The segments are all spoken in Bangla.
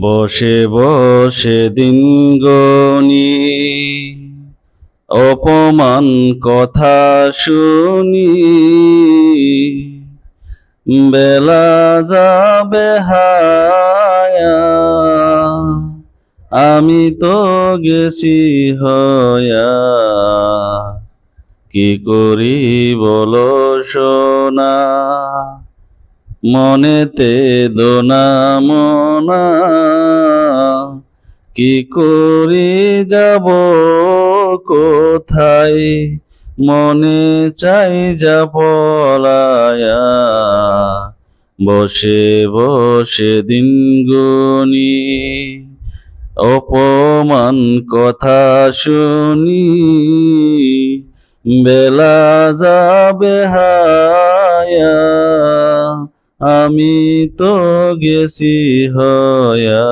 বসে বসে দিন গনি অপমান কথা শুনি। বেলা যাবে হায়া, আমি তো গেছি হয়া। কি করি বলো সোনা? মনেতে দোনা মনা, কি করি যাব, কোথায়? মনে চাই যাব বসে বসে দিন গুনি। অপমান কথা শুনি, বেলা যাবে হায়া। আমি তো গেছি হয়া।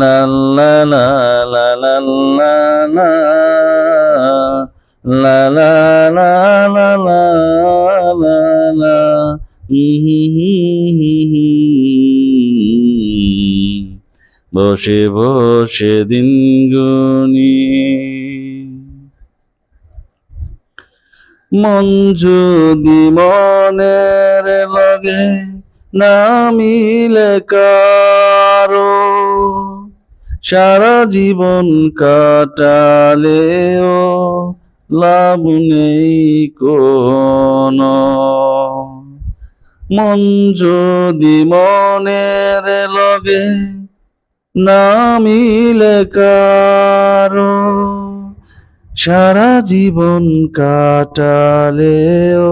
লা লা লা লা লা লা লা লা লা। বসে বসে দিন গুনি মন যদি মনের লগে না মিলে কারও, সারা জীবন কাটালেও লাভ নেই কোনো। মন যদি মনের লগে না মিলে কারও সারা জীবন কাটালেও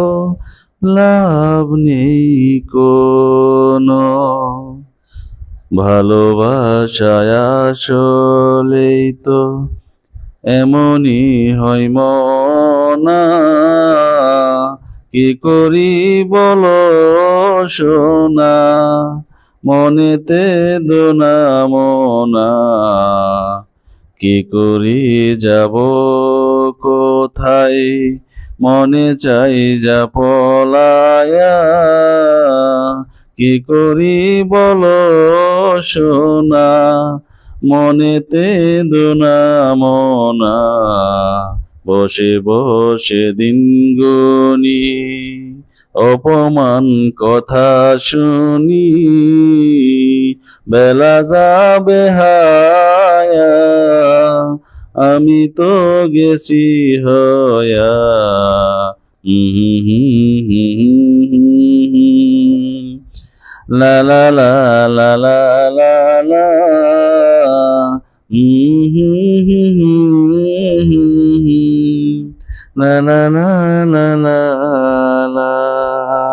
লাভ নেই কোনো। ভালোবাসায় আসলেই তো এমনই হয় মনা। কি করি বলো সোনা, মনেতে দোনা মনা। কি করি যাব কোথায়? মনে চাই যা পলায়া। কি করি বলো সোনা? মনেতে দোনা মনা। বসে বসে দিন গুনি। অপমান কথা শুনি। বেলা যাবে হায়া। আমি তো গেছি হয়া। লা লা লা লা লা লা লা। na na na na na na